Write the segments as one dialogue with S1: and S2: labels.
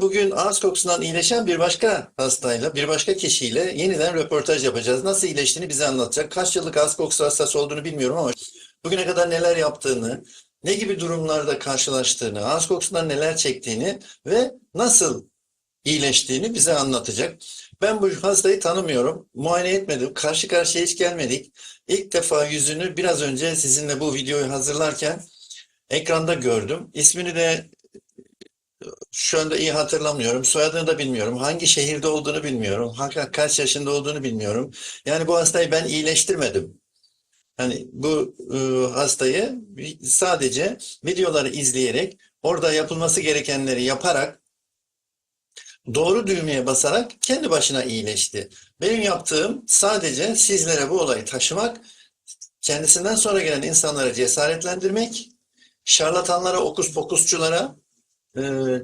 S1: Bugün ağız kokusundan iyileşen bir başka hastayla, bir başka kişiyle yeniden röportaj yapacağız. Nasıl iyileştiğini bize anlatacak. Kaç yıllık ağız kokusu hastası olduğunu bilmiyorum ama bugüne kadar neler yaptığını, ne gibi durumlarda karşılaştığını, ağız kokusundan neler çektiğini ve nasıl iyileştiğini bize anlatacak. Ben bu hastayı tanımıyorum, muayene etmedim, karşı karşıya hiç gelmedik. İlk defa yüzünü biraz önce sizinle bu videoyu hazırlarken ekranda gördüm. İsmini de şu anda iyi hatırlamıyorum. Soyadını da bilmiyorum. Hangi şehirde olduğunu bilmiyorum. Kaç yaşında olduğunu bilmiyorum. Yani bu hastayı ben iyileştirmedim. Hani bu e, hastayı sadece videoları izleyerek, orada yapılması gerekenleri yaparak, doğru düğmeye basarak kendi başına iyileşti. Benim yaptığım sadece sizlere bu olayı taşımak, kendisinden sonra gelen insanları cesaretlendirmek, şarlatanlara, okus pokusçulara,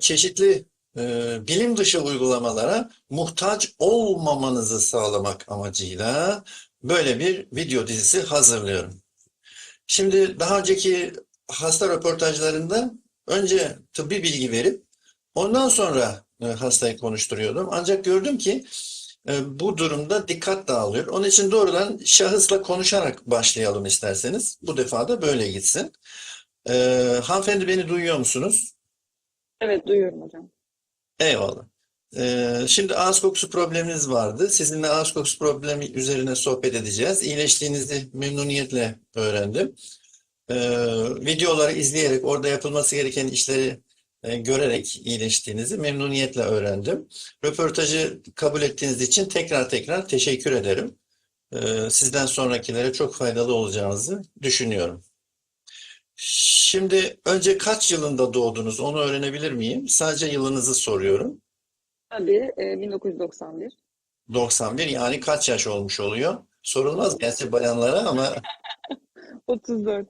S1: çeşitli e, bilim dışı uygulamalara muhtaç olmamanızı sağlamak amacıyla böyle bir video dizisi hazırlıyorum. Şimdi daha önceki hasta röportajlarında önce tıbbi bilgi verip ondan sonra e, hastayı konuşturuyordum. Ancak gördüm ki e, bu durumda dikkat dağılıyor. Onun için doğrudan şahısla konuşarak başlayalım isterseniz. Bu defa da böyle gitsin. E, hanımefendi beni duyuyor musunuz?
S2: Evet duyuyorum hocam.
S1: Eyvallah. Ee, şimdi ağız kokusu probleminiz vardı. Sizinle ağız kokusu problemi üzerine sohbet edeceğiz. İyileştiğinizi memnuniyetle öğrendim. Ee, videoları izleyerek orada yapılması gereken işleri e, görerek iyileştiğinizi memnuniyetle öğrendim. Röportajı kabul ettiğiniz için tekrar tekrar teşekkür ederim. Ee, sizden sonrakilere çok faydalı olacağınızı düşünüyorum. Şimdi önce kaç yılında doğdunuz onu öğrenebilir miyim? Sadece yılınızı soruyorum.
S2: Tabii e, 1991.
S1: 91 yani kaç yaş olmuş oluyor? Sorulmaz gerçi bayanlara ama
S2: 34.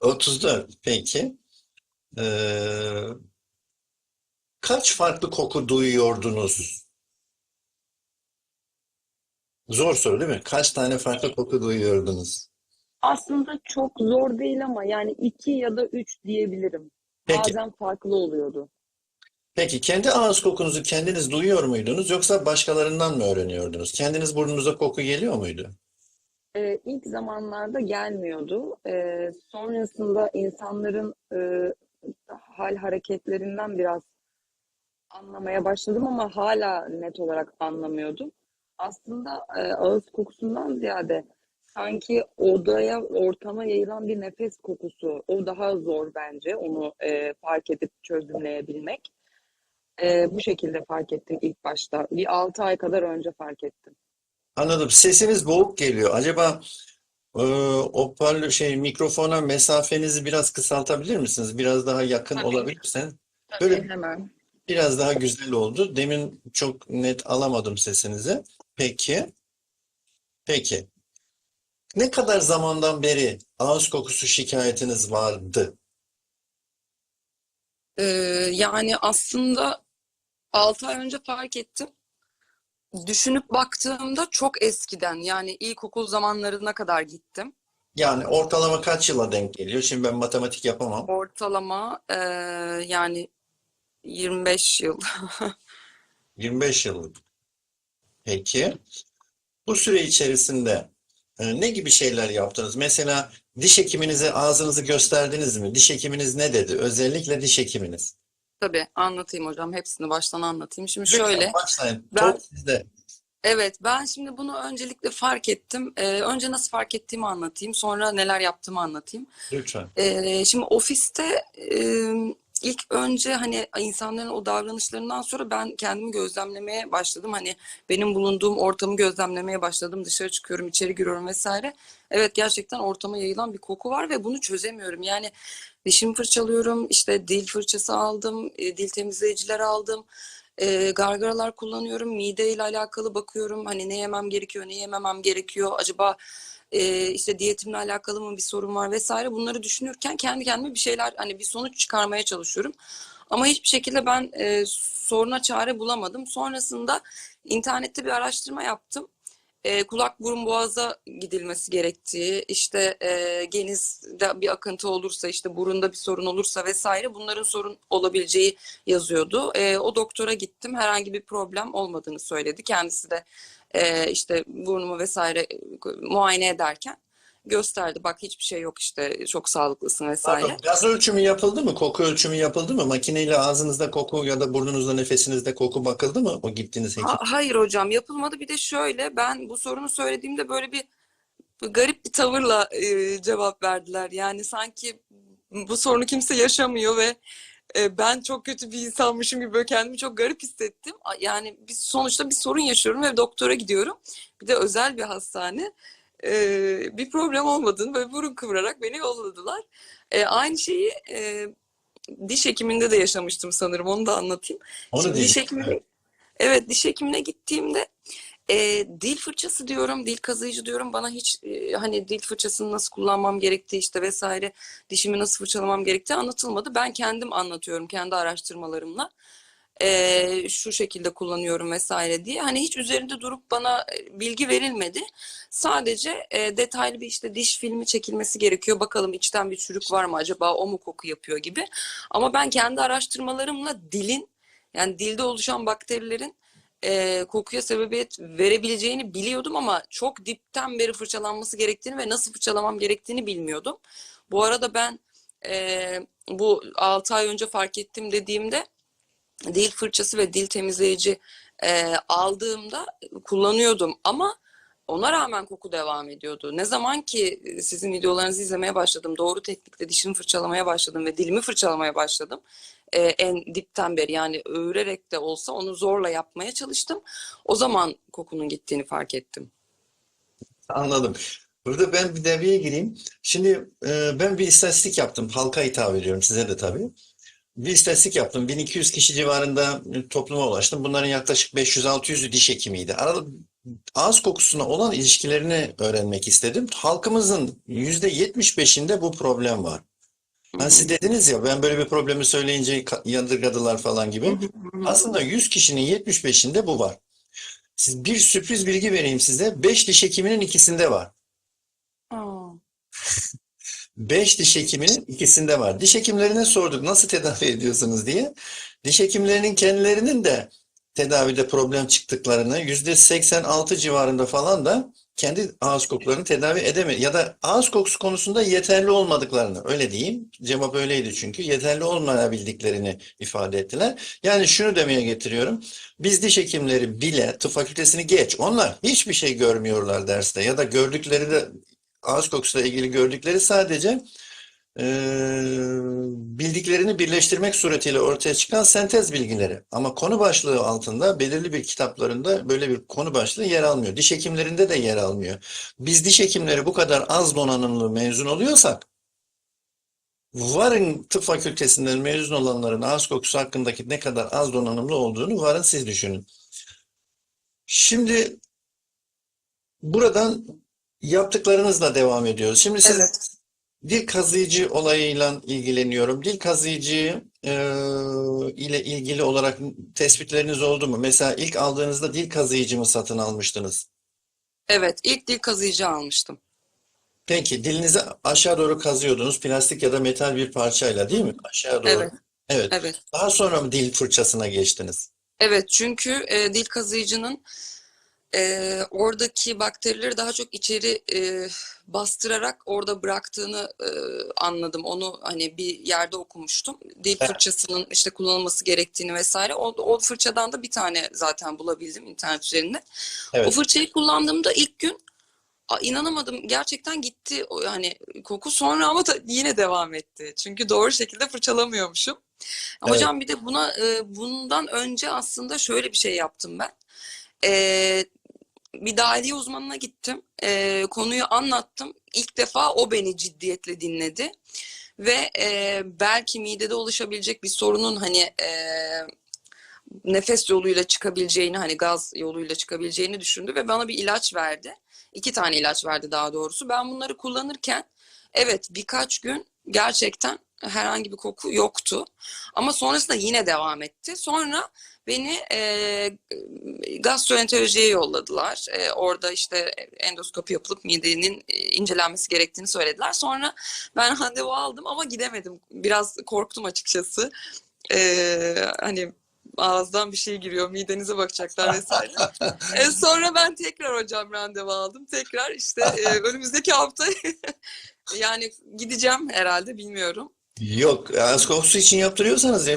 S1: 34 peki. Ee, kaç farklı koku duyuyordunuz? Zor soru değil mi? Kaç tane farklı koku duyuyordunuz?
S2: Aslında çok zor değil ama yani 2 ya da 3 diyebilirim.
S1: Peki.
S2: Bazen farklı oluyordu.
S1: Peki kendi ağız kokunuzu kendiniz duyuyor muydunuz yoksa başkalarından mı öğreniyordunuz? Kendiniz burnunuza koku geliyor muydu?
S2: E, ilk zamanlarda gelmiyordu. E, sonrasında insanların e, hal hareketlerinden biraz anlamaya başladım ama hala net olarak anlamıyordum. Aslında e, ağız kokusundan ziyade sanki odaya, ortama yayılan bir nefes kokusu. O daha zor bence onu e, fark edip çözümleyebilmek. E, bu şekilde fark ettim ilk başta. Bir 6 ay kadar önce fark ettim.
S1: Anladım. Sesiniz boğuk geliyor. Acaba e, hoparlör şey mikrofona mesafenizi biraz kısaltabilir misiniz? Biraz daha yakın
S2: Tabii.
S1: olabilirsen.
S2: Tabii
S1: Böyle
S2: hemen.
S1: biraz daha güzel oldu. Demin çok net alamadım sesinizi. Peki. Peki. Ne kadar zamandan beri ağız kokusu şikayetiniz vardı?
S3: Ee, yani aslında 6 ay önce fark ettim. Düşünüp baktığımda çok eskiden yani ilkokul zamanlarına kadar gittim.
S1: Yani ortalama kaç yıla denk geliyor? Şimdi ben matematik yapamam.
S3: Ortalama e, yani 25 yıl.
S1: 25 yıllık. Peki. Bu süre içerisinde ne gibi şeyler yaptınız? Mesela diş hekiminize ağzınızı gösterdiniz mi? Diş hekiminiz ne dedi? Özellikle diş hekiminiz.
S3: Tabii anlatayım hocam. Hepsini baştan anlatayım. Şimdi
S1: Lütfen
S3: şöyle.
S1: başlayın.
S3: Ben-
S1: Top sizde.
S3: Evet, ben şimdi bunu öncelikle fark ettim. Ee, önce nasıl fark ettiğimi anlatayım. Sonra neler yaptığımı anlatayım.
S1: Lütfen.
S3: Ee, şimdi ofiste e, ilk önce hani insanların o davranışlarından sonra ben kendimi gözlemlemeye başladım. Hani benim bulunduğum ortamı gözlemlemeye başladım. Dışarı çıkıyorum, içeri giriyorum vesaire. Evet gerçekten ortama yayılan bir koku var ve bunu çözemiyorum. Yani dişimi fırçalıyorum, işte dil fırçası aldım, e, dil temizleyiciler aldım. E, gargaralar kullanıyorum. Mideyle alakalı bakıyorum. Hani ne yemem gerekiyor, ne yememem gerekiyor. Acaba e, işte diyetimle alakalı mı bir sorun var vesaire. Bunları düşünürken kendi kendime bir şeyler hani bir sonuç çıkarmaya çalışıyorum. Ama hiçbir şekilde ben e, soruna çare bulamadım. Sonrasında internette bir araştırma yaptım. e, kulak burun boğaza gidilmesi gerektiği, işte e, genizde bir akıntı olursa, işte burunda bir sorun olursa vesaire bunların sorun olabileceği yazıyordu. E, o doktora gittim. Herhangi bir problem olmadığını söyledi. Kendisi de e, işte burnumu vesaire e, muayene ederken gösterdi. Bak hiçbir şey yok işte çok sağlıklısın vesaire.
S1: Pardon, gaz ölçümü yapıldı mı? Koku ölçümü yapıldı mı? Makineyle ağzınızda koku ya da burnunuzda nefesinizde koku bakıldı mı? O gittiğiniz hekim.
S3: Ha- hayır hocam yapılmadı. Bir de şöyle ben bu sorunu söylediğimde böyle bir bir garip bir tavırla e, cevap verdiler. Yani sanki bu sorunu kimse yaşamıyor ve e, ben çok kötü bir insanmışım gibi böyle kendimi çok garip hissettim. Yani biz sonuçta bir sorun yaşıyorum ve doktora gidiyorum. Bir de özel bir hastane. E, bir problem olmadığını böyle burun kıvırarak beni yolladılar. E, aynı şeyi e, diş hekiminde de yaşamıştım sanırım. Onu da anlatayım.
S1: Onu
S3: Şimdi diş hekimine, evet diş hekimine gittiğimde e, dil fırçası diyorum, dil kazıyıcı diyorum. Bana hiç e, hani dil fırçasını nasıl kullanmam gerektiği işte vesaire, dişimi nasıl fırçalamam gerektiği anlatılmadı. Ben kendim anlatıyorum kendi araştırmalarımla. E, şu şekilde kullanıyorum vesaire diye. Hani hiç üzerinde durup bana bilgi verilmedi. Sadece e, detaylı bir işte diş filmi çekilmesi gerekiyor. Bakalım içten bir çürük var mı acaba o mu koku yapıyor gibi. Ama ben kendi araştırmalarımla dilin yani dilde oluşan bakterilerin e, kokuya sebebiyet verebileceğini biliyordum ama çok dipten beri fırçalanması gerektiğini ve nasıl fırçalamam gerektiğini bilmiyordum. Bu arada ben e, bu 6 ay önce fark ettim dediğimde dil fırçası ve dil temizleyici e, aldığımda kullanıyordum ama ona rağmen koku devam ediyordu. Ne zaman ki sizin videolarınızı izlemeye başladım, doğru teknikle dişimi fırçalamaya başladım ve dilimi fırçalamaya başladım. E, en dipten beri yani öğürerek de olsa onu zorla yapmaya çalıştım. O zaman kokunun gittiğini fark ettim.
S1: Anladım. Burada ben bir devreye gireyim. Şimdi e, ben bir istatistik yaptım. Halka hitap ediyorum size de tabii. Bir istatistik yaptım. 1200 kişi civarında topluma ulaştım. Bunların yaklaşık 500-600'ü diş hekimiydi. Arada ağız kokusuna olan ilişkilerini öğrenmek istedim. Halkımızın %75'inde bu problem var. Hani siz dediniz ya ben böyle bir problemi söyleyince yadırgadılar falan gibi. Aslında 100 kişinin 75'inde bu var. Siz bir sürpriz bilgi vereyim size. 5 diş hekiminin ikisinde var.
S3: Aa,
S1: 5 diş hekiminin ikisinde var. Diş hekimlerine sorduk nasıl tedavi ediyorsunuz diye. Diş hekimlerinin kendilerinin de tedavide problem çıktıklarını %86 civarında falan da kendi ağız kokularını tedavi edemedi ya da ağız kokusu konusunda yeterli olmadıklarını öyle diyeyim. Cevap öyleydi çünkü yeterli olmayabildiklerini ifade ettiler. Yani şunu demeye getiriyorum. Biz diş hekimleri bile tıp fakültesini geç. Onlar hiçbir şey görmüyorlar derste ya da gördükleri de ağız kokusuyla ilgili gördükleri sadece eee, bildiklerini birleştirmek suretiyle ortaya çıkan sentez bilgileri. Ama konu başlığı altında belirli bir kitaplarında böyle bir konu başlığı yer almıyor. Diş hekimlerinde de yer almıyor. Biz diş hekimleri bu kadar az donanımlı mezun oluyorsak varın tıp fakültesinden mezun olanların ağız kokusu hakkındaki ne kadar az donanımlı olduğunu varın siz düşünün. Şimdi buradan yaptıklarınızla devam ediyoruz. Şimdi siz
S3: Evet.
S1: Dil kazıyıcı olayıyla ilgileniyorum. Dil kazıyıcı e, ile ilgili olarak tespitleriniz oldu mu? Mesela ilk aldığınızda dil kazıyıcı mı satın almıştınız?
S3: Evet, ilk dil kazıyıcı almıştım.
S1: Peki dilinizi aşağı doğru kazıyordunuz plastik ya da metal bir parçayla değil mi? Aşağı doğru.
S3: Evet,
S1: Evet.
S3: evet.
S1: Daha sonra mı dil fırçasına geçtiniz?
S3: Evet, çünkü e, dil kazıyıcının e, oradaki bakterileri daha çok içeri e, bastırarak orada bıraktığını e, anladım. Onu hani bir yerde okumuştum. Dil fırçasının işte kullanılması gerektiğini vesaire. O, o fırçadan da bir tane zaten bulabildim internet üzerinde. O
S1: Evet.
S3: fırçayı kullandığımda ilk gün a, inanamadım. Gerçekten gitti o yani koku sonra ama da yine devam etti. Çünkü doğru şekilde fırçalamıyormuşum.
S1: Evet.
S3: Hocam bir de buna e, bundan önce aslında şöyle bir şey yaptım ben. E, bir dahiliye uzmanına gittim. E, konuyu anlattım. İlk defa o beni ciddiyetle dinledi. Ve e, belki midede oluşabilecek bir sorunun hani e, nefes yoluyla çıkabileceğini hani gaz yoluyla çıkabileceğini düşündü ve bana bir ilaç verdi. İki tane ilaç verdi daha doğrusu. Ben bunları kullanırken evet birkaç gün gerçekten herhangi bir koku yoktu. Ama sonrasında yine devam etti. Sonra beni e, gastroenterolojiye yolladılar. E, orada işte endoskopi yapılıp midenin e, incelenmesi gerektiğini söylediler. Sonra ben randevu aldım ama gidemedim. Biraz korktum açıkçası. E, hani ağızdan bir şey giriyor, midenize bakacaklar vesaire. E, sonra ben tekrar hocam randevu aldım. Tekrar işte e, önümüzdeki hafta yani gideceğim herhalde bilmiyorum.
S1: Yok, kokusu için yaptırıyorsanız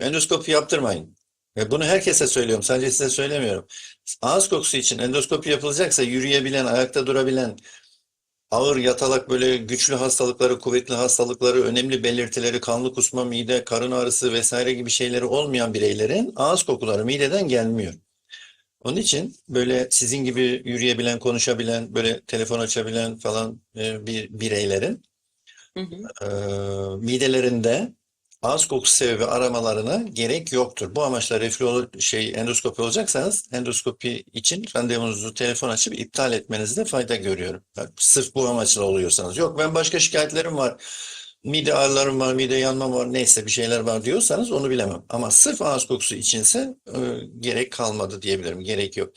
S1: endoskopi yaptırmayın. Ve bunu herkese söylüyorum, sadece size söylemiyorum. Ağız kokusu için endoskopi yapılacaksa yürüyebilen, ayakta durabilen, ağır yatalak böyle güçlü hastalıkları, kuvvetli hastalıkları, önemli belirtileri, kanlı kusma, mide, karın ağrısı vesaire gibi şeyleri olmayan bireylerin ağız kokuları mideden gelmiyor. Onun için böyle sizin gibi yürüyebilen, konuşabilen, böyle telefon açabilen falan e, bir bireylerin
S3: Hı
S1: e, midelerinde ağız kokusu sebebi aramalarına gerek yoktur. Bu amaçla reflü şey endoskopi olacaksanız endoskopi için randevunuzu telefon açıp iptal etmenizde fayda görüyorum. Bak, sırf bu amaçla oluyorsanız. Yok ben başka şikayetlerim var. Mide ağrılarım var, mide yanmam var, neyse bir şeyler var diyorsanız onu bilemem. Ama sırf ağız kokusu içinse e, gerek kalmadı diyebilirim. Gerek yok.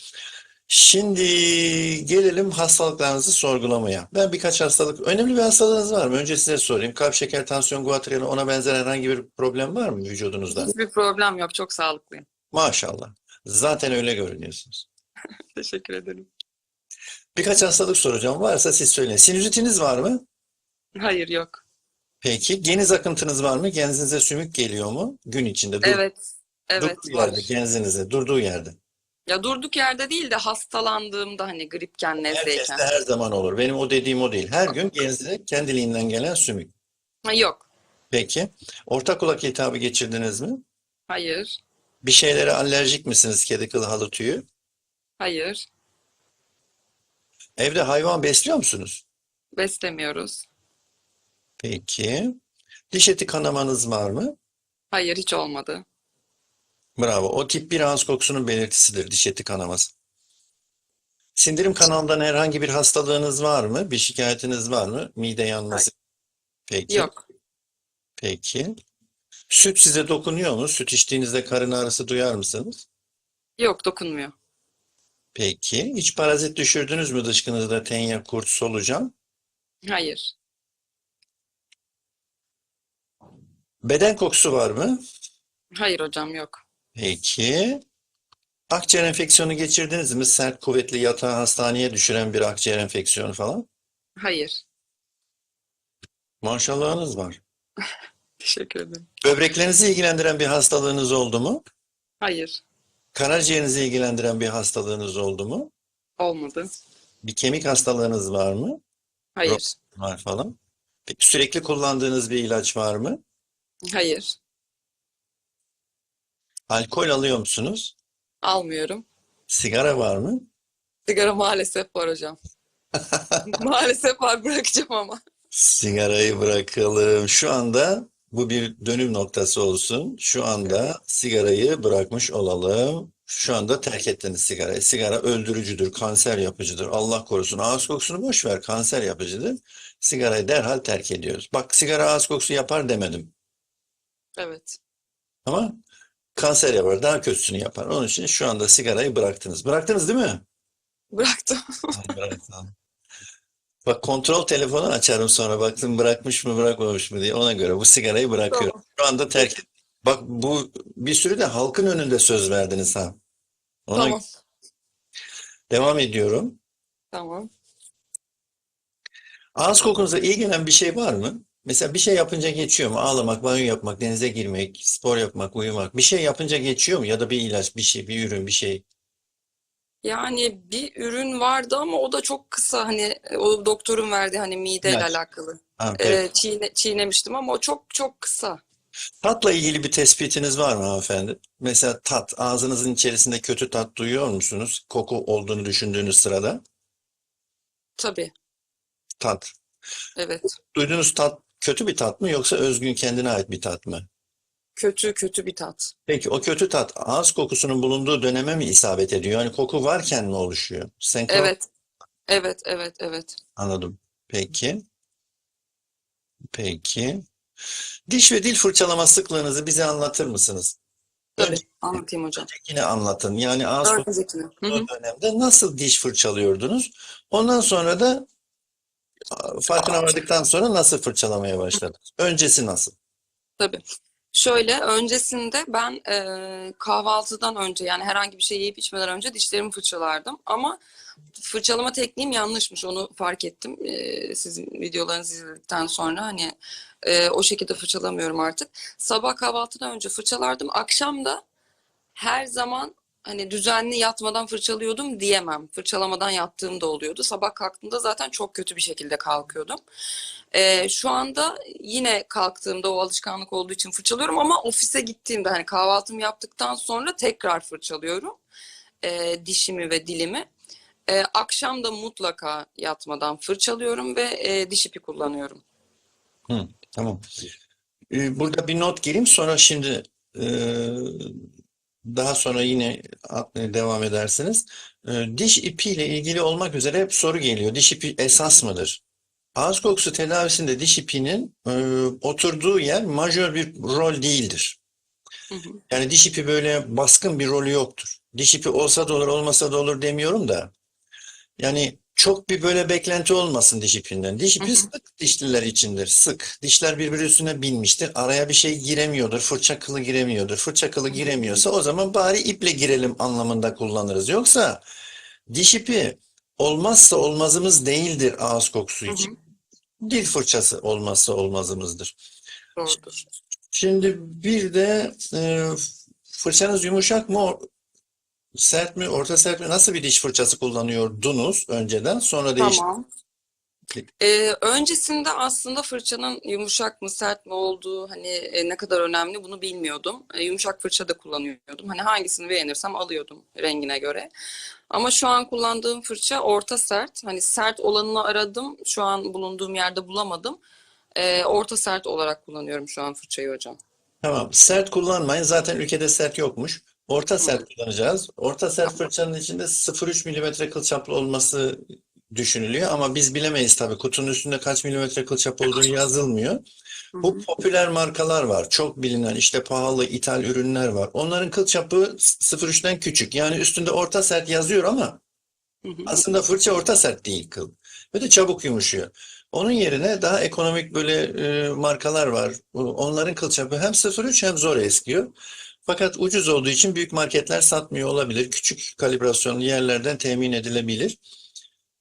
S1: Şimdi gelelim hastalıklarınızı sorgulamaya. Ben birkaç hastalık, önemli bir hastalığınız var mı? Önce size sorayım. Kalp, şeker, tansiyon, guatr ona benzer herhangi bir problem var mı vücudunuzda?
S3: Hiçbir problem yok. Çok sağlıklıyım.
S1: Maşallah. Zaten öyle görünüyorsunuz.
S3: Teşekkür ederim.
S1: Birkaç hastalık soracağım. Varsa siz söyleyin. Sinüzitiniz var mı?
S3: Hayır yok.
S1: Peki. Geniz akıntınız var mı? Genzinize sümük geliyor mu? Gün içinde. Dur,
S3: Evet. Evet
S1: durduğu
S3: var.
S1: yerde, genzinize, durduğu yerde.
S3: Ya durduk yerde değil de hastalandığımda hani gripken,
S1: Herkeste
S3: nezleyken.
S1: her zaman olur. Benim o dediğim o değil. Her gün genzine kendiliğinden gelen sümük.
S3: Ha, yok.
S1: Peki. Orta kulak iltihabı geçirdiniz mi?
S3: Hayır.
S1: Bir şeylere alerjik misiniz? Kedi kılı, halı tüyü.
S3: Hayır.
S1: Evde hayvan besliyor musunuz?
S3: Beslemiyoruz.
S1: Peki. Diş eti kanamanız var mı?
S3: Hayır hiç olmadı.
S1: Bravo. O tip bir ağız kokusunun belirtisidir diş eti kanaması. Sindirim kanalından herhangi bir hastalığınız var mı? Bir şikayetiniz var mı? Mide yanması. Peki.
S3: Yok.
S1: Peki. Süt size dokunuyor mu? Süt içtiğinizde karın ağrısı duyar mısınız?
S3: Yok dokunmuyor.
S1: Peki. Hiç parazit düşürdünüz mü dışkınızda tenya, kurt, solucan?
S3: Hayır.
S1: Beden kokusu var mı?
S3: Hayır hocam yok.
S1: Peki. Akciğer enfeksiyonu geçirdiniz mi? Sert, kuvvetli yatağı hastaneye düşüren bir akciğer enfeksiyonu falan.
S3: Hayır.
S1: Maşallahınız var.
S3: Teşekkür ederim.
S1: Böbreklerinizi ilgilendiren bir hastalığınız oldu mu?
S3: Hayır.
S1: Karaciğerinizi ilgilendiren bir hastalığınız oldu mu?
S3: Olmadı.
S1: Bir kemik hastalığınız var mı?
S3: Hayır.
S1: Var falan. Peki sürekli kullandığınız bir ilaç var mı?
S3: Hayır.
S1: Alkol alıyor musunuz?
S3: Almıyorum.
S1: Sigara var mı?
S3: Sigara maalesef var hocam. Maalesef var bırakacağım ama.
S1: Sigarayı bırakalım. Şu anda bu bir dönüm noktası olsun. Şu anda sigarayı bırakmış olalım. Şu anda terk ettiniz sigarayı. Sigara öldürücüdür, kanser yapıcıdır. Allah korusun. Ağız kokusunu boş ver, kanser yapıcıdır. Sigarayı derhal terk ediyoruz. Bak sigara ağız kokusu yapar demedim.
S3: Evet.
S1: Ama kanser yapar, daha kötüsünü yapar. Onun için şu anda sigarayı bıraktınız. Bıraktınız değil mi?
S3: Bıraktım.
S1: Bıraktım. Bak kontrol telefonu açarım sonra baktım bırakmış mı bırakmamış mı diye ona göre bu sigarayı bırakıyorum.
S3: Tamam.
S1: Şu anda terk et. Bak bu bir sürü de halkın önünde söz verdiniz ha. Ona
S3: Tamam.
S1: devam ediyorum.
S3: Tamam.
S1: Ağız kokunuza iyi gelen bir şey var mı? Mesela bir şey yapınca geçiyor mu? Ağlamak, banyo yapmak, denize girmek, spor yapmak, uyumak. Bir şey yapınca geçiyor mu? Ya da bir ilaç, bir şey, bir ürün, bir şey.
S3: Yani bir ürün vardı ama o da çok kısa hani o doktorun verdiği hani mideyle
S1: İlaç.
S3: alakalı.
S1: Ha, peki.
S3: Ee, çiğne, çiğnemiştim ama o çok çok kısa.
S1: Tatla ilgili bir tespitiniz var mı hanımefendi? Mesela tat, ağzınızın içerisinde kötü tat duyuyor musunuz? Koku olduğunu düşündüğünüz sırada.
S3: Tabii.
S1: Tat.
S3: Evet.
S1: Duyduğunuz tat kötü bir tat mı yoksa özgün kendine ait bir tat mı?
S3: Kötü kötü bir tat.
S1: Peki o kötü tat ağız kokusunun bulunduğu döneme mi isabet ediyor? Yani koku varken mi oluşuyor? Senkron
S3: Evet. Evet, evet, evet.
S1: anladım. Peki. Peki. Diş ve dil fırçalama sıklığınızı bize anlatır mısınız?
S3: Tabii,
S1: Önce
S3: anlatayım hocam.
S1: yine anlatın. Yani ağız kokusu
S3: Öncekini. Hı hı.
S1: o dönemde nasıl diş fırçalıyordunuz? Ondan sonra da farkına vardıktan sonra nasıl fırçalamaya başladınız? Öncesi nasıl?
S3: Tabii. Şöyle öncesinde ben e, kahvaltıdan önce yani herhangi bir şey yiyip içmeden önce dişlerimi fırçalardım. Ama fırçalama tekniğim yanlışmış onu fark ettim. E, sizin videolarınızı izledikten sonra hani e, o şekilde fırçalamıyorum artık. Sabah kahvaltıdan önce fırçalardım. Akşam da her zaman hani düzenli yatmadan fırçalıyordum diyemem. Fırçalamadan yattığım da oluyordu. Sabah kalktığımda zaten çok kötü bir şekilde kalkıyordum. Ee, şu anda yine kalktığımda o alışkanlık olduğu için fırçalıyorum ama ofise gittiğimde hani kahvaltımı yaptıktan sonra tekrar fırçalıyorum ee, dişimi ve dilimi. Ee, akşam da mutlaka yatmadan fırçalıyorum ve e, diş ipi kullanıyorum.
S1: Hı, tamam. Ee, Burada bir not gireyim sonra şimdi e, daha sonra yine atmaya devam edersiniz. Ee, Diş ipiyle ilgili olmak üzere hep soru geliyor. Diş ipi esas mıdır? Ağız kokusu tedavisinde diş ipinin e, oturduğu yer majör bir rol değildir.
S3: Hı hı.
S1: Yani diş ipi böyle baskın bir rolü yoktur. Diş ipi olsa da olur, olmasa da olur demiyorum da. Yani çok bir böyle beklenti olmasın diş ipinden. Diş ipi
S3: hı.
S1: sık dişliler içindir. Sık. Dişler birbiri üstüne binmiştir. Araya bir şey giremiyordur. Fırça kılı giremiyordur. Fırça kılı giremiyorsa o zaman bari iple girelim anlamında kullanırız. Yoksa diş ipi olmazsa olmazımız değildir ağız kokusu
S3: Hı hı.
S1: için. Dil fırçası olmazsa olmazımızdır.
S3: Doğrudur.
S1: Şimdi bir de e, fırçanız yumuşak mı, sert mi, orta sert mi? Nasıl bir diş fırçası kullanıyordunuz önceden? Sonra değişti.
S3: Tamam. Ee, öncesinde aslında fırçanın yumuşak mı sert mi olduğu hani e, ne kadar önemli bunu bilmiyordum. E, yumuşak fırça da kullanıyordum. Hani hangisini beğenirsem alıyordum rengine göre. Ama şu an kullandığım fırça orta sert. Hani sert olanını aradım. Şu an bulunduğum yerde bulamadım. E, orta sert olarak kullanıyorum şu an fırçayı hocam.
S1: Tamam. Sert kullanmayın. Zaten ülkede sert yokmuş. Orta sert kullanacağız. Orta sert fırçanın içinde 0,3 milimetre kıl çaplı olması düşünülüyor ama biz bilemeyiz tabii. Kutunun üstünde kaç milimetre kıl çap olduğu yazılmıyor. Bu
S3: hı.
S1: popüler markalar var. Çok bilinen işte pahalı ithal ürünler var. Onların kıl çapı 0,3'ten küçük. Yani üstünde orta sert yazıyor ama
S3: Hı hı.
S1: aslında fırça orta sert değil kıl. Ve de çabuk yumuşuyor. Onun yerine daha ekonomik böyle e, markalar var. Onların kıl çapı hem 0,3 hem zor eskiyor. Fakat ucuz olduğu için büyük marketler satmıyor olabilir. Küçük kalibrasyonlu yerlerden temin edilebilir.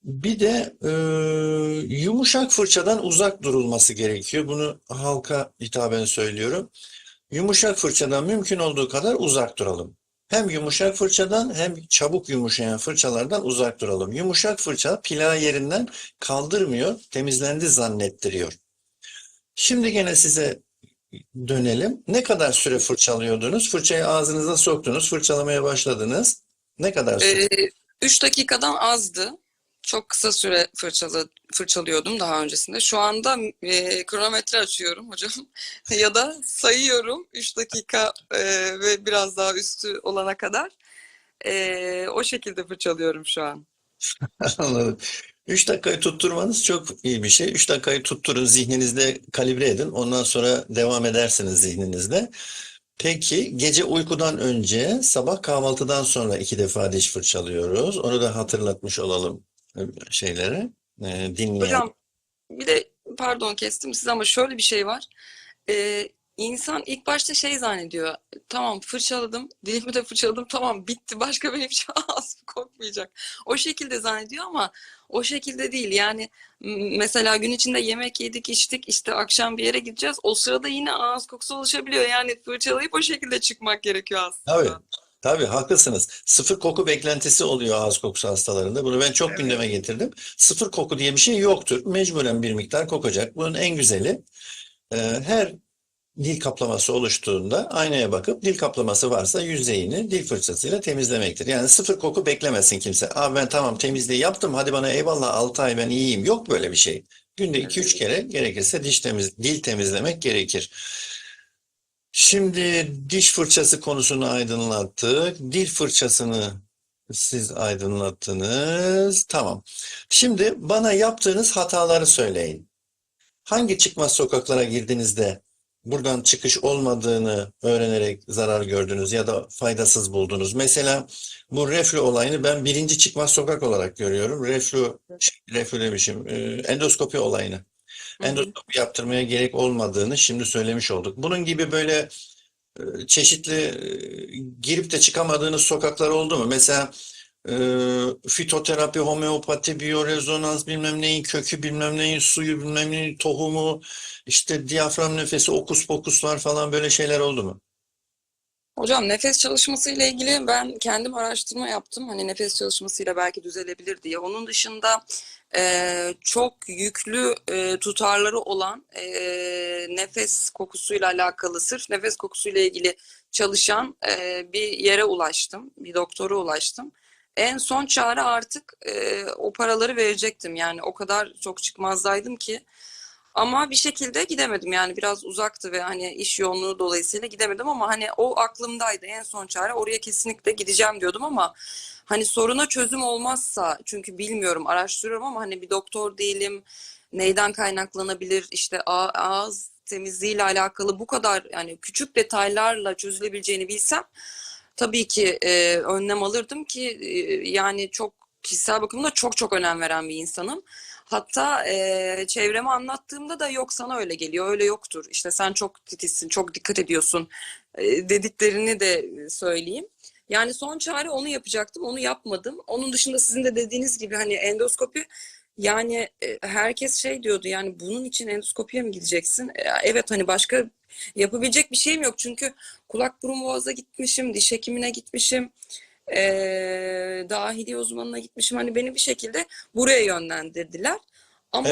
S1: Bir de e, yumuşak fırçadan uzak durulması gerekiyor. Bunu halka hitaben söylüyorum. Yumuşak fırçadan mümkün olduğu kadar uzak duralım. Hem yumuşak fırçadan hem çabuk yumuşayan fırçalardan uzak duralım. Yumuşak fırça plağı yerinden kaldırmıyor, temizlendi zannettiriyor. Şimdi gene size dönelim. Ne kadar süre fırçalıyordunuz? Fırçayı ağzınıza soktunuz, fırçalamaya başladınız. Ne kadar süre?
S3: 3 dakikadan azdı. Çok kısa süre fırçalı, fırçalıyordum daha öncesinde. Şu anda e, kronometre açıyorum hocam. Ya da sayıyorum 3 dakika e, ve biraz daha üstü olana kadar. E, o şekilde fırçalıyorum şu an.
S1: Anladım. 3 dakikayı tutturmanız çok iyi bir şey. 3 dakikayı tutturun, zihninizde kalibre edin. Ondan sonra devam edersiniz zihninizde. Peki gece uykudan önce, sabah kahvaltıdan sonra iki defa diş fırçalıyoruz. Onu da hatırlatmış olalım e, şeylere, e, dinleyen.
S3: Hocam bir de pardon kestim sizi ama şöyle bir şey var. Ee, insan ilk başta şey zannediyor. Tamam fırçaladım, dilimi de fırçaladım. Tamam bitti. Başka benim hiç ağzım kokmayacak. O şekilde zannediyor ama o şekilde değil. Yani mesela gün içinde yemek yedik, içtik. işte akşam bir yere gideceğiz. O sırada yine ağız kokusu oluşabiliyor. Yani fırçalayıp o şekilde çıkmak gerekiyor
S1: Tabii,
S3: aslında.
S1: tabii haklısınız. Sıfır koku beklentisi oluyor ağız kokusu hastalarında. Bunu ben çok gündeme getirdim. Sıfır koku diye bir şey yoktur. Mecburen bir miktar kokacak. Bunun en güzeli her dil kaplaması oluştuğunda aynaya bakıp dil kaplaması varsa yüzeyini dil fırçasıyla temizlemektir. Yani sıfır koku beklemesin kimse. Aa ben tamam temizliği yaptım hadi bana eyvallah 6 ay ben iyiyim. Yok böyle bir şey. Günde 2-3 kere gerekirse diş temiz, dil temizlemek gerekir. Şimdi diş fırçası konusunu aydınlattık. Dil fırçasını siz aydınlattınız. Tamam. Şimdi bana yaptığınız hataları söyleyin. Hangi çıkmaz sokaklara girdiğinizde buradan çıkış olmadığını öğrenerek zarar gördünüz ya da faydasız buldunuz? Mesela bu reflü olayını ben birinci çıkmaz sokak olarak görüyorum. Reflü, reflü demişim, e, endoskopi olayını. Endoskopi yaptırmaya gerek olmadığını şimdi söylemiş olduk. Bunun gibi böyle e, çeşitli e, girip de çıkamadığınız sokaklar oldu mu? Mesela e, fitoterapi, homeopati, biyorezonans bilmem neyin kökü, bilmem neyin suyu, bilmem neyin tohumu, işte diyafram nefesi, okus pokuslar falan böyle şeyler oldu mu?
S3: Hocam nefes çalışması ile ilgili ben kendim araştırma yaptım. Hani nefes çalışmasıyla belki düzelebilir diye. Onun dışında e, çok yüklü e, tutarları olan e, nefes kokusuyla alakalı, sırf nefes kokusuyla ilgili çalışan e, bir yere ulaştım. Bir doktora ulaştım. En son çare artık e, o paraları verecektim. Yani o kadar çok çıkmazdaydım ki. Ama bir şekilde gidemedim yani biraz uzaktı ve hani iş yoğunluğu dolayısıyla gidemedim ama hani o aklımdaydı en son çare oraya kesinlikle gideceğim diyordum ama hani soruna çözüm olmazsa çünkü bilmiyorum araştırıyorum ama hani bir doktor değilim neyden kaynaklanabilir işte ağız temizliğiyle alakalı bu kadar yani küçük detaylarla çözülebileceğini bilsem tabii ki e, önlem alırdım ki e, yani çok kişisel bakımda çok çok önem veren bir insanım. Hatta e, çevreme anlattığımda da yok sana öyle geliyor, öyle yoktur. İşte sen çok titizsin, çok dikkat ediyorsun e, dediklerini de söyleyeyim. Yani son çare onu yapacaktım, onu yapmadım. Onun dışında sizin de dediğiniz gibi hani endoskopi yani e, herkes şey diyordu yani bunun için endoskopiye mi gideceksin? E, evet hani başka yapabilecek bir şeyim yok çünkü kulak burun boğaza gitmişim, diş hekimine gitmişim e, dahiliye uzmanına gitmişim. Hani beni bir şekilde buraya yönlendirdiler. Ama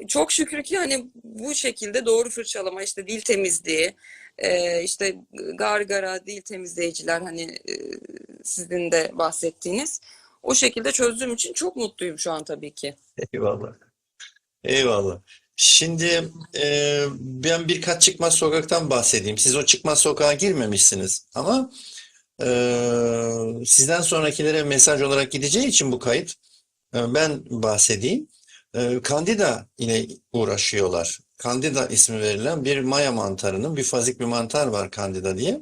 S1: Evet.
S3: çok şükür ki hani bu şekilde doğru fırçalama, işte dil temizliği, işte gargara, dil temizleyiciler hani sizin de bahsettiğiniz o şekilde çözdüğüm için çok mutluyum şu an tabii ki.
S1: Eyvallah. Eyvallah. Şimdi e, ben birkaç çıkmaz sokaktan bahsedeyim. Siz o çıkmaz sokağa girmemişsiniz ama e, sizden sonrakilere mesaj olarak gideceği için bu kayıt e, ben bahsedeyim. E, Candida ile uğraşıyorlar. Candida ismi verilen bir maya mantarının bir fazik bir mantar var Candida diye.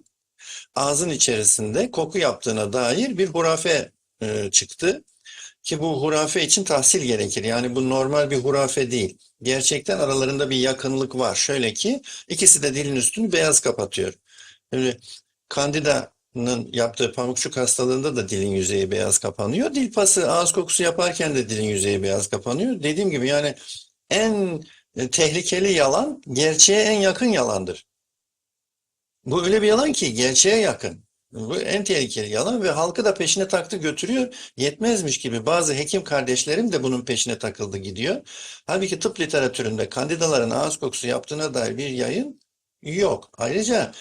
S1: Ağzın içerisinde koku yaptığına dair bir hurafe e, çıktı. Ki bu hurafe için tahsil gerekir. Yani bu normal bir hurafe değil. Gerçekten aralarında bir yakınlık var. Şöyle ki ikisi de dilin üstünü beyaz kapatıyor. Şimdi Candida'nın yaptığı pamukçuk hastalığında da dilin yüzeyi beyaz kapanıyor. Dil pası, ağız kokusu yaparken de dilin yüzeyi beyaz kapanıyor. Dediğim gibi yani en tehlikeli yalan gerçeğe en yakın yalandır. Bu öyle bir yalan ki gerçeğe yakın. Bu en tehlikeli yalan ve halkı da peşine taktı götürüyor. Yetmezmiş gibi bazı hekim kardeşlerim de bunun peşine takıldı gidiyor. Halbuki tıp literatüründe kandidaların ağız kokusu yaptığına dair bir yayın yok. Ayrıca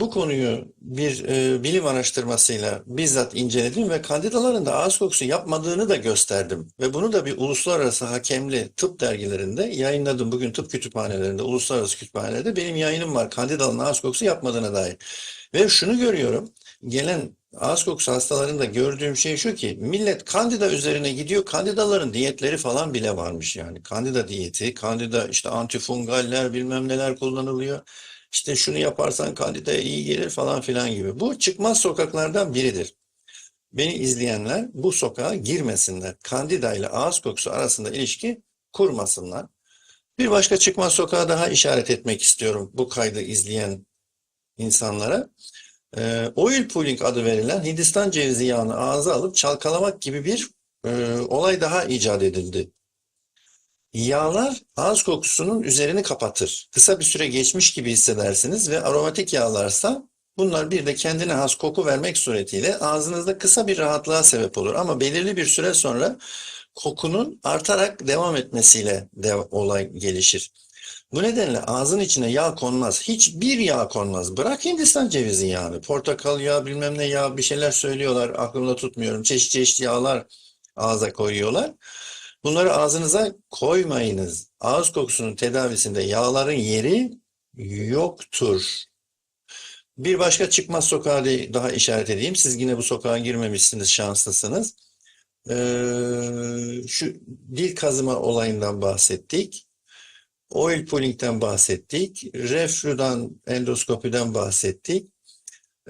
S1: bu konuyu bir e, bilim araştırmasıyla bizzat inceledim ve kandidaların da kokusu yapmadığını da gösterdim. Ve bunu da bir uluslararası hakemli tıp dergilerinde yayınladım. Bugün tıp kütüphanelerinde, uluslararası kütüphanelerde benim yayınım var. Kandidaların kokusu yapmadığına dair. Ve şunu görüyorum, gelen ağız kokusu hastalarında gördüğüm şey şu ki, millet kandida üzerine gidiyor, kandidaların diyetleri falan bile varmış yani. Kandida diyeti, kandida işte antifungaller bilmem neler kullanılıyor. İşte şunu yaparsan kandidaya iyi gelir falan filan gibi. Bu çıkmaz sokaklardan biridir. Beni izleyenler bu sokağa girmesinler. Kandida ile ağız kokusu arasında ilişki kurmasınlar. Bir başka çıkmaz sokağa daha işaret etmek istiyorum bu kaydı izleyen insanlara. E, oil pulling adı verilen Hindistan cevizi yağını ağza alıp çalkalamak gibi bir e, olay daha icat edildi. Yağlar ağız kokusunun üzerini kapatır. Kısa bir süre geçmiş gibi hissedersiniz ve aromatik yağlarsa bunlar bir de kendine has koku vermek suretiyle ağzınızda kısa bir rahatlığa sebep olur. Ama belirli bir süre sonra kokunun artarak devam etmesiyle de olay gelişir. Bu nedenle ağzın içine yağ konmaz. Hiçbir yağ konmaz. Bırak Hindistan cevizi yağını. Portakal yağı bilmem ne yağ bir şeyler söylüyorlar. Aklımda tutmuyorum. Çeşit çeşit yağlar ağza koyuyorlar. Bunları ağzınıza koymayınız. Ağız kokusunun tedavisinde yağların yeri yoktur. Bir başka çıkmaz sokağa da- daha işaret edeyim. Siz yine bu sokağa girmemişsiniz, şanslısınız. Ee, şu dil kazıma olayından bahsettik. Oil pulling'den bahsettik. Reflüden, endoskopiden bahsettik.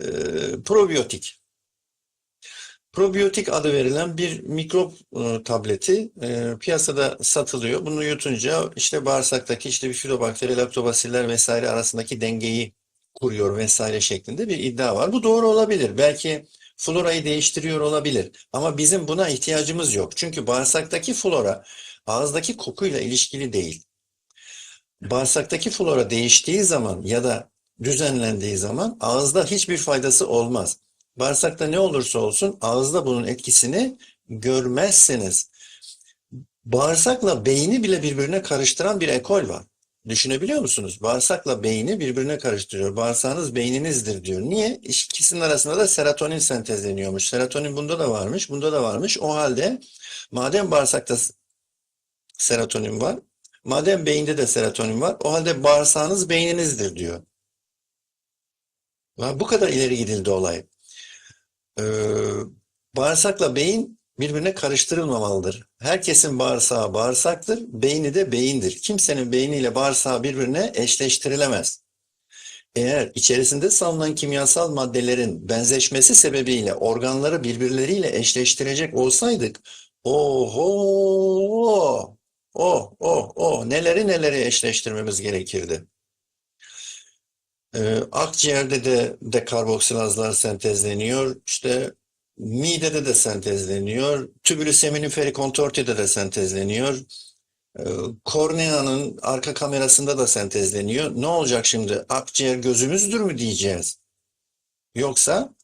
S1: Ee, probiyotik. Probiyotik adı verilen bir mikrop e, tableti e, piyasada satılıyor. Bunu yutunca işte bağırsaktaki işte bir filobakteri, laktobasiller vesaire arasındaki dengeyi kuruyor vesaire şeklinde bir iddia var. Bu doğru olabilir. Belki florayı değiştiriyor olabilir. Ama bizim buna ihtiyacımız yok. Çünkü bağırsaktaki flora ağızdaki kokuyla ilişkili değil. Bağırsaktaki flora değiştiği zaman ya da düzenlendiği zaman ağızda hiçbir faydası olmaz. Bağırsakta ne olursa olsun ağızda bunun etkisini görmezsiniz. Bağırsakla beyni bile birbirine karıştıran bir ekol var. Düşünebiliyor musunuz? Bağırsakla beyni birbirine karıştırıyor. Bağırsağınız beyninizdir diyor. Niye? İkisinin arasında da serotonin sentezleniyormuş. Serotonin bunda da varmış, bunda da varmış. O halde madem bağırsakta serotonin var, madem beyinde de serotonin var, o halde bağırsağınız beyninizdir diyor. Bu kadar ileri gidildi olay. Ee, bağırsakla beyin birbirine karıştırılmamalıdır. Herkesin bağırsağı bağırsaktır, beyni de beyindir. Kimsenin beyniyle bağırsağı birbirine eşleştirilemez. Eğer içerisinde salınan kimyasal maddelerin benzeşmesi sebebiyle organları birbirleriyle eşleştirecek olsaydık, oho, oh, oh, oh, neleri neleri eşleştirmemiz gerekirdi. Ee, akciğerde de dekarboksilazlar sentezleniyor. İşte midede de sentezleniyor. Tübülüs seminiferi contortide de sentezleniyor. Ee, korneanın arka kamerasında da sentezleniyor. Ne olacak şimdi? Akciğer gözümüzdür mü diyeceğiz? Yoksa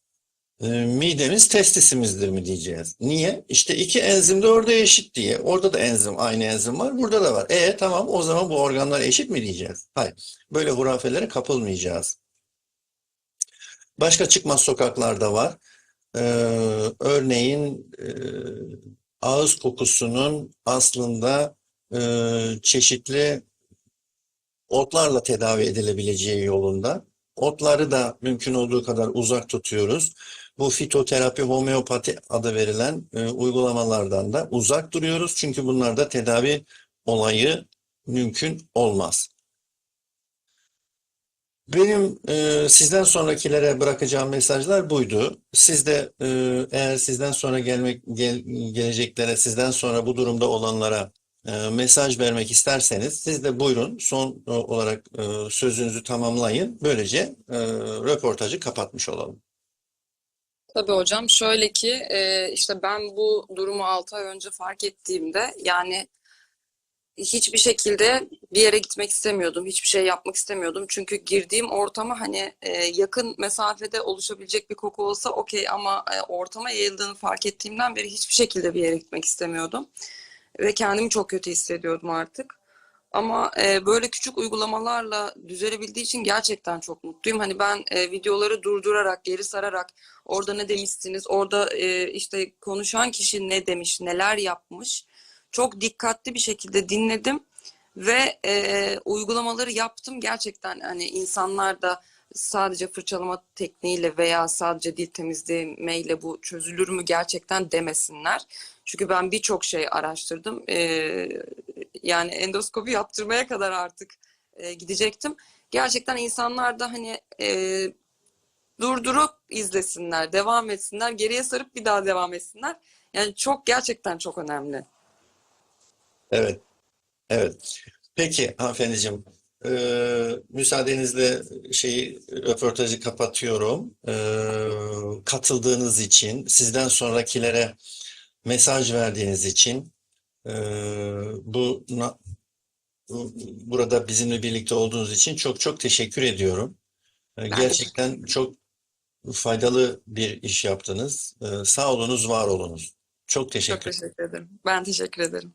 S1: e, midemiz testisimizdir mi diyeceğiz? Niye? İşte iki enzim de orada eşit diye. Orada da enzim, aynı enzim var, burada da var. E tamam o zaman bu organlar eşit mi diyeceğiz? Hayır. Böyle hurafelere kapılmayacağız. Başka çıkmaz sokaklarda var. Ee, örneğin e, ağız kokusunun aslında e, çeşitli otlarla tedavi edilebileceği yolunda. Otları da mümkün olduğu kadar uzak tutuyoruz. Bu fitoterapi, homeopati adı verilen e, uygulamalardan da uzak duruyoruz. Çünkü bunlarda tedavi olayı mümkün olmaz. Benim e, sizden sonrakilere bırakacağım mesajlar buydu. Siz de e, eğer sizden sonra gelmek gel, geleceklere, sizden sonra bu durumda olanlara e, mesaj vermek isterseniz siz de buyurun son e, olarak e, sözünüzü tamamlayın. Böylece e, röportajı kapatmış olalım.
S3: Tabii hocam şöyle ki e, işte ben bu durumu 6 ay önce fark ettiğimde yani hiçbir şekilde bir yere gitmek istemiyordum. Hiçbir şey yapmak istemiyordum. Çünkü girdiğim ortama hani e, yakın mesafede oluşabilecek bir koku olsa okey ama e, ortama yayıldığını fark ettiğimden beri hiçbir şekilde bir yere gitmek istemiyordum. Ve kendimi çok kötü hissediyordum artık. Ama e, böyle küçük uygulamalarla düzelebildiği için gerçekten çok mutluyum. Hani ben e, videoları durdurarak, geri sararak orada ne demişsiniz, orada e, işte konuşan kişi ne demiş, neler yapmış çok dikkatli bir şekilde dinledim ve e, uygulamaları yaptım. Gerçekten hani insanlar da sadece fırçalama tekniğiyle veya sadece dil temizlemeyle bu çözülür mü gerçekten demesinler. Çünkü ben birçok şey araştırdım. E, yani endoskopi yaptırmaya kadar artık e, gidecektim. Gerçekten insanlar da hani e, durdurup izlesinler, devam etsinler, geriye sarıp bir daha devam etsinler. Yani çok gerçekten çok önemli.
S1: Evet, evet. Peki hanımefendiciğim, e, müsaadenizle şeyi röportajı kapatıyorum. E, katıldığınız için, sizden sonrakilere mesaj verdiğiniz için, e, bu na- burada bizimle birlikte olduğunuz için çok çok teşekkür ediyorum. E, gerçekten çok faydalı bir iş yaptınız. E, sağ olunuz, var olunuz. Çok
S3: Çok
S1: teşekkür
S3: teşekkür ederim. Ben teşekkür ederim.